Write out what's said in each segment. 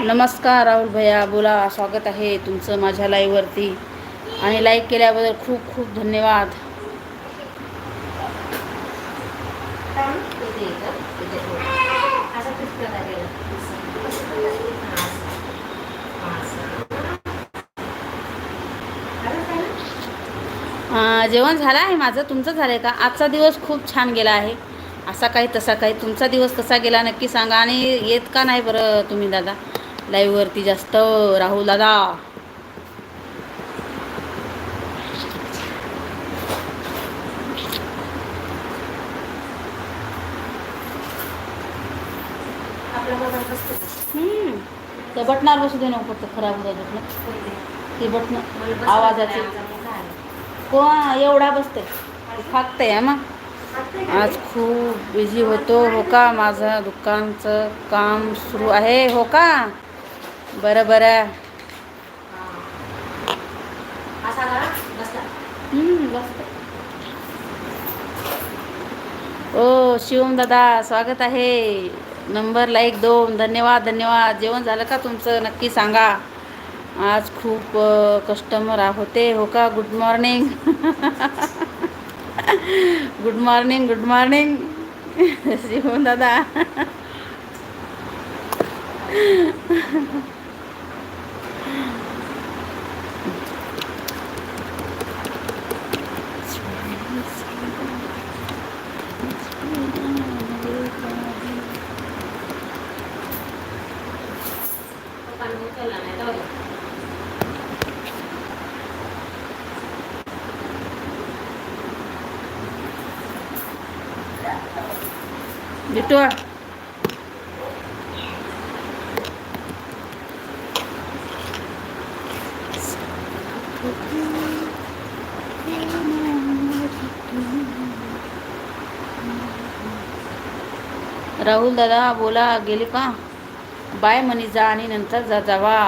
नमस्कार राहुल भैया बोला स्वागत आहे तुमचं माझ्या लाईव्हवरती आणि लाईक केल्याबद्दल खूप खूप धन्यवाद. जेवण झालं आहे माझं? तुमचं झालं आहे का? आजचा दिवस खूप छान गेला आहे. असा काही तसा काही. तुमचा दिवस कसा गेला नक्की सांगा. आणि येत का नाही बरं तुम्ही दादा? लाईव्हवरती जास्त राहू दादा. ते त्या बसू दे नको फक्त खराब होत बटन ते बटन आवाजाचे. कोण एवढा बसते फाकते मग. आज खूप बिझी होतो हो का? माझं दुकानचं काम सुरू आहे हो का? बरं बरं. ओ शिवम दादा स्वागत आहे. नंबर लाईक दोन. धन्यवाद धन्यवाद. जेवण झालं का तुमचं? नक्की सांगा. आज खूप कस्टमर होते. हो का? Good morning good morning good morning Shivam दादा. बिट्टू राहुल दादा बोला गेले का? बाय म्हणी जा आणि नंतर जा जावा.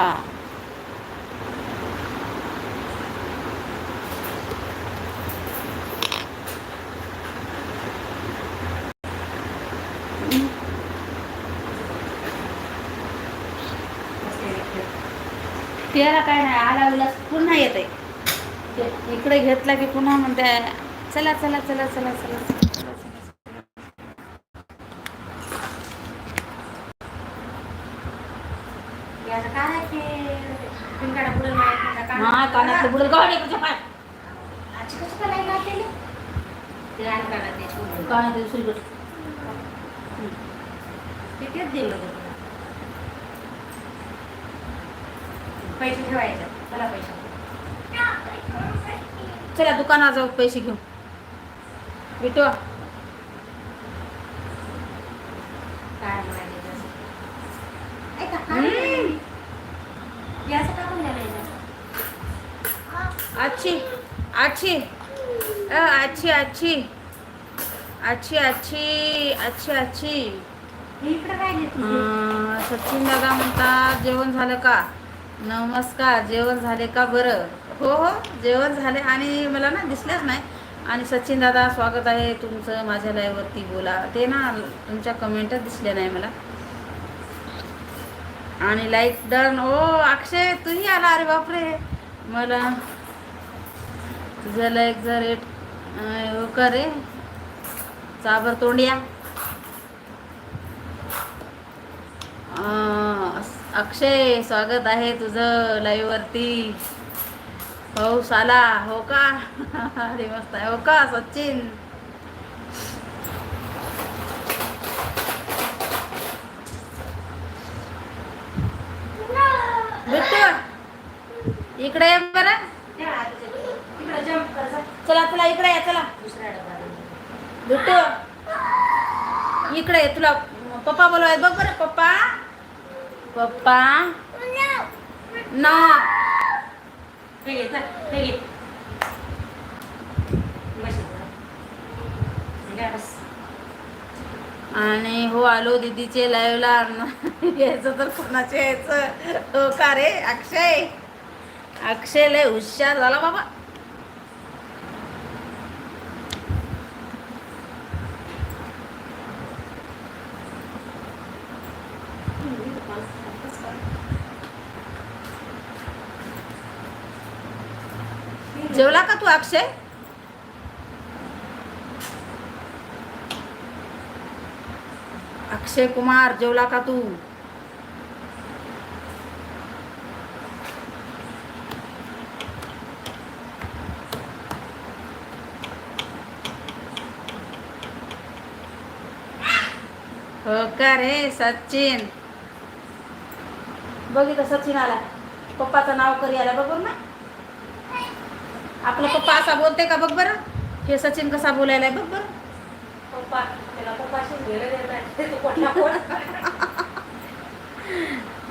त्याला काय नाही आला उलास पुन्हा येत आहे इकडे घेतला की पुन्हा म्हणते चला चला चला चला चला. हा कानातलं बुडत गाडी कानात दुसरीकडे. पैसे ठेवायचे. चला पैसे. चला दुकानात जाऊ पैसे घेऊ भेटू. अच्छी अच्छी अच्छी अच्छी अच्छी अच्छी अच्छी अच्छी इकडे काय देत अं, सचिन दादा म्हणतात जेवण झालं का? नमस्कार जेवण झाले का बरं? हो हो जेवण झाले आणि मला ना दिसलंच नाही. आणि सचिन दादा स्वागत आहे तुमचं माझ्या लाईववरती बोला. ते ना तुमच्या कमेंटच दिसल्या नाही मला. आणि लाईक डन ओ अक्षय तूही आला? अरे बापरे. मला तुझं लाईक जर रेट कर रे. चाबर तोंडिया अक्षय स्वागत आहे तुझं लाईव्ह हो साला हो का? अरे मस्त आहे. हो का सचिन? इकडे ये बरं. चला चला इकडे या चला. दुसरा इकडे ये, तुला पप्पा बोलवाय बघ बरं पप्पा. पप्पा? ना आणि हो आलो दीदीचे लाईव्हला यायचं तर कोणाचे यायचं? हो का रे? अक्षय. अक्षय लय हुशार झाला बाबा. जेवला का तू अक्षय? अक्षय कुमार जेवला का तू? हो का रे सचिन? बघितलं सचिन आला पप्पाचं नाव करी आला बघून ना? आपला पप्पा असा बोलते का बघ बरं? हे सचिन कसा बोलायलाय बघ बरं.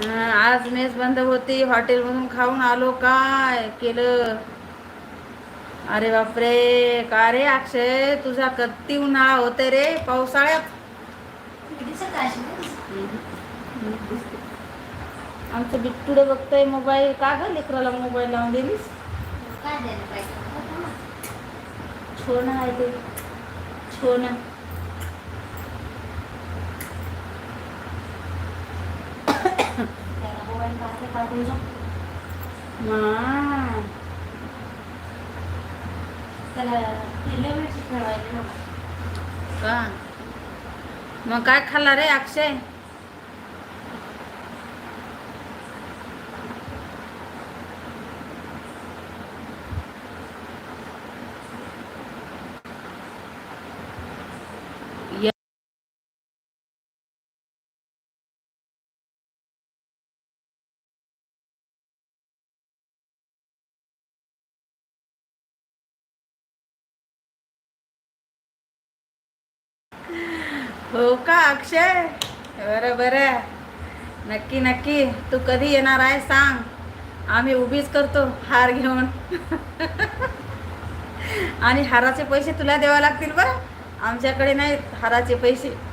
आज मेस बंद होती. हॉटेलमधून खाऊन आलो काय? केलं. अरे बापरे. का रे अक्षय? तुझा कत्ती उन्हाळा होते रे पावसाळ्यात? आमचं बिट्टुडे बघतोय मोबाईल. का ग लेकराला मोबाईल लावून दिलीस? काय द्यायला पाहिजे? छोन आहे ते छोन त्याला मोबाईल पाहते काढून जा. मा त्याला हिरव्या मिरची खेळवायला नको. का मग काय खाल्ला रे अक्षय य- हो का अक्षय? बरं बरं. नक्की नक्की. तू कधी येणार आहे सांग. आम्ही उभीच करतो हार घेऊन. आणि हाराचे पैसे तुला द्यावे लागतील बरं? आमच्याकडे नाहीत हाराचे पैसे.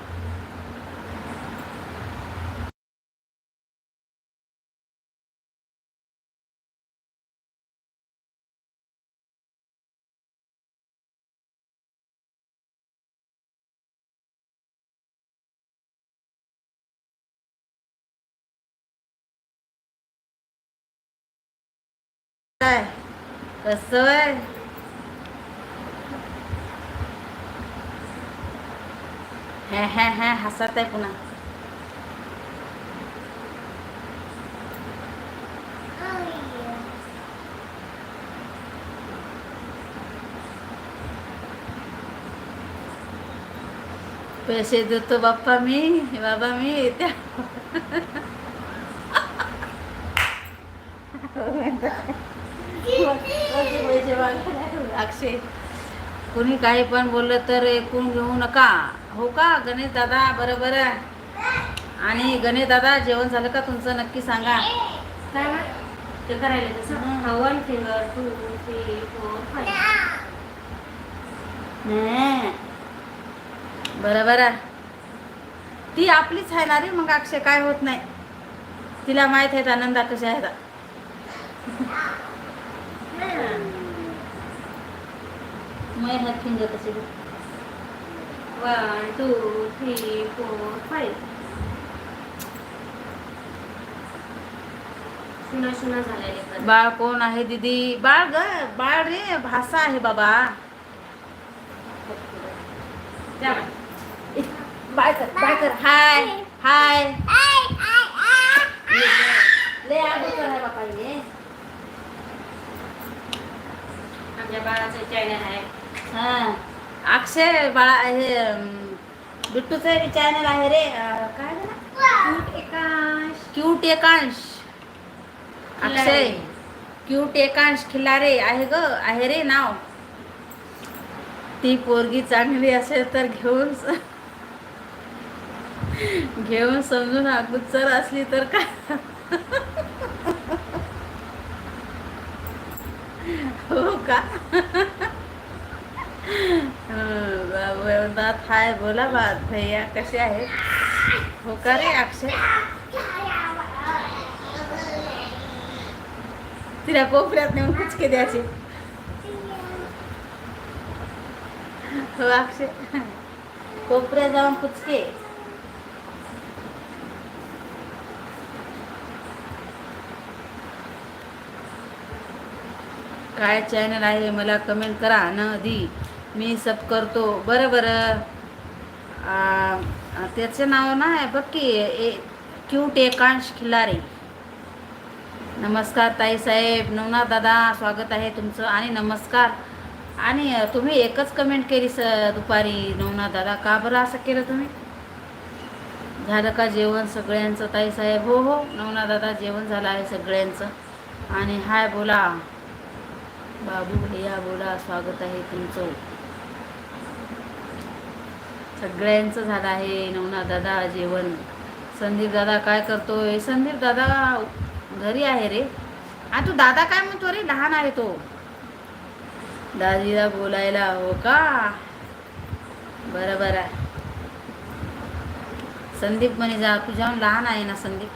काय? कसं आहे? हे हे हे हसत आहे पुन्हा. पैसे देतो बाप्पा मी बाबा मी येत्या पैसे मागायला अक्षय कोणी काही पण बोललं तर ऐकून घेऊ नका. हो का गणेश दादा? बरं बरं. आणि गणेश दादा जेवण झालं का तुमचं? नक्की सांगा. काय बा? ते करायला तसं one finger two three four five hmm. बरं बरं. ती आपलीच आहे ना रे मग अक्षय? काय होत नाही. तिला माहीत आहेत आनंदा कशा आहेत. मै हात फिंगर कसे one two three four five सुना सुना झालेले बाळ कोण आहे दीदी? बाळ ग बाळ रे भाषा आहे बाबा. त्या बाय कर बाय कर. हाय हाय. हे आमच्या बाळाचं चॅनल आहे. हा अक्षय बाळा हे बिट्टूचं चॅनल आहे रे. अं, काय cute Ekansh. Cute Ekansh. Akshay. Cute Ekansh Khillare आहे ग आहे रे नाव. ती पोरगी चांगली असेल तर घेऊन स- घेऊन समजून अगोदर असली तर काय? हो का? हाय बोला बात भैया कसे आहेत? हो का रे अक्षय? तिला कोपऱ्यात नेऊन कुचके द्यायचे. हो अक्षय. कोपऱ्यात जाऊन कुचके. काय चॅनल आहे मला कमेंट करा न दी. मी सब करतो. बरं बरं. त्याचं नाव ना आहे बघ की ए क्यूट एकांश खिल्लारे नमस्कार ताई साहेब नवनाथ दादा स्वागत आहे तुमचं आणि नमस्कार. आणि तुम्ही एकच कमेंट केली स दुपारी नवनाथ दादा. का बरं असं केलं तुम्ही? झालं का जेवण सगळ्यांचं ताई साहेब? हो हो नवनाथ दादा जेवण झालं आहे सगळ्यांचं. आणि हाय बोला. बाबू भैया बोला स्वागत आहे तुमचं. सगळ्यांचं झालं आहे नवनाथ दादा जेवण. संदीप दादा काय करतोय? संदीप दादा घरी आहे रे. आ तू दादा काय म्हणतो रे? लहान आहे तो. दाजीला बोलायला हो का? बरं बरं. आहे. संदीप म्हणे जा तुझ्याहून लहान आहे ना संदीप.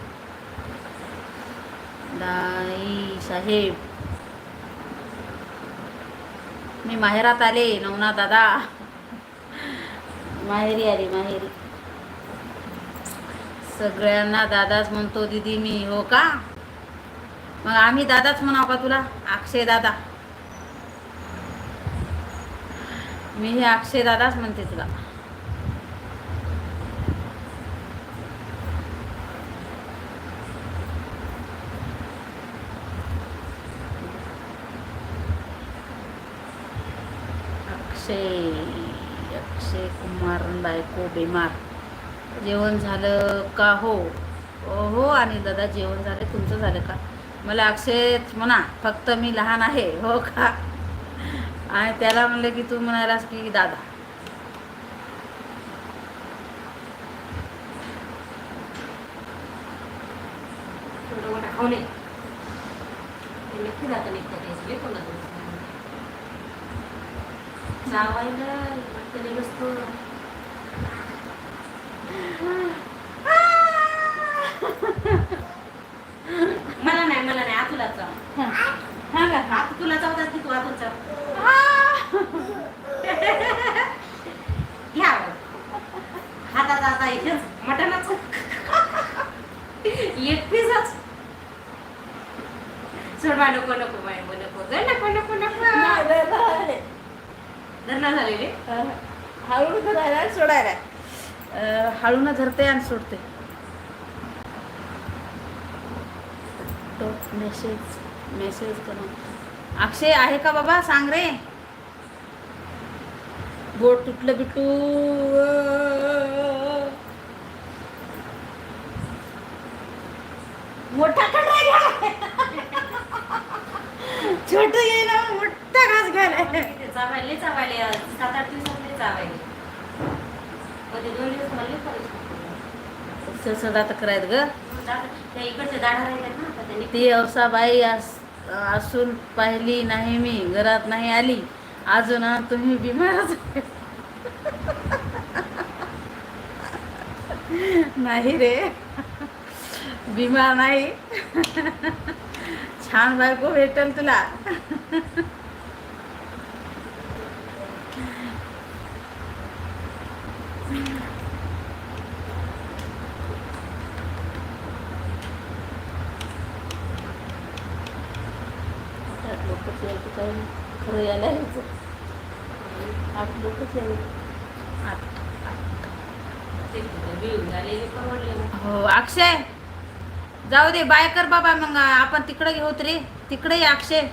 दाई साहेब. मी माहेरात आले नवना दादा. माहेरी आली माहेरी. सगळ्यांना दादाच म्हणतो दीदी मी हो का? मग आम्ही दादाच म्हणाव का तुला? अक्षय दादा. मी हे अक्षय दादाच म्हणते तुला. अक्षय. असे कुमार बायको बीमार. जेवण झालं का? हो. हो आणि दादा जेवण झालं तुमचं झालं का? मला अक्षयच म्हणा फक्त मी लहान आहे हो का? आणि त्याला म्हणलं की तू म्हणालास की दादा. थोडं मोठं खाऊ नये ते नक्की जातं निघतं ते सगळे कोणाला दोष नाही. चावायला तरी बसतो मला नाही मला नाही आतुला चाव हा का आत तुला चावतात की तू आतून चाव घ्या हातात आता इथेच मटणाच एक पीसच सोडवा नको नको बाय नको ग नको नको नको हळू धरायला सोडायला. हळून धरते आणि सोडते. तो मेसेज मेसेज करून. अक्षय आहे का बाबा? सांग रे. बोट तुटलं बिटू. मोठा खडा घ्या. छोट घे ना मोठा घास घ्यायला चावायले चावायले सात आठ दिवसातले चावायले. मध्ये दोन दिवस मला करायचे सदा तक्रार ग त्या इकडचे दाढा राहिल्यात ना आता त्यांनी ती अवसाबाई अस असून पाहिली नाही मी घरात नाही आली. अजून तुम्ही बिमारच आहे. नाही रे. बिमार नाही. छान बायको भेटेल तुला त्यात लोकच यायचं काही नाही. खरं यायला यायचं आठ लोकच हो अक्षय जाऊ दे बाय कर बाबा मग आपण तिकडे घेऊत रे तिकडे अक्षय.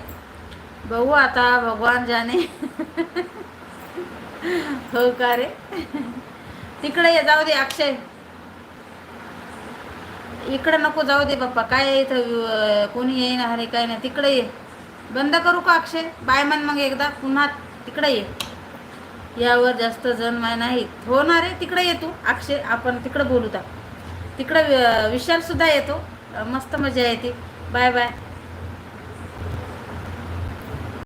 बघू आता भगवान जाने हो का रे? तिकडे ये जाऊ दे अक्षय. इकडे नको जाऊ दे बाप्पा. काय इथं कोणी येईन अरे काय नाही. तिकडे ये. बंद करू का अक्षय? बाय मन मग एकदा. पुन्हा तिकडे ये. यावर जास्त जण माय नाहीत हो ना रे तिकडे ये तू. अक्षय आपण तिकडे बोलू त्या तिकडे विशाल सुद्धा येतो. मस्त मजा येते. Bye bye.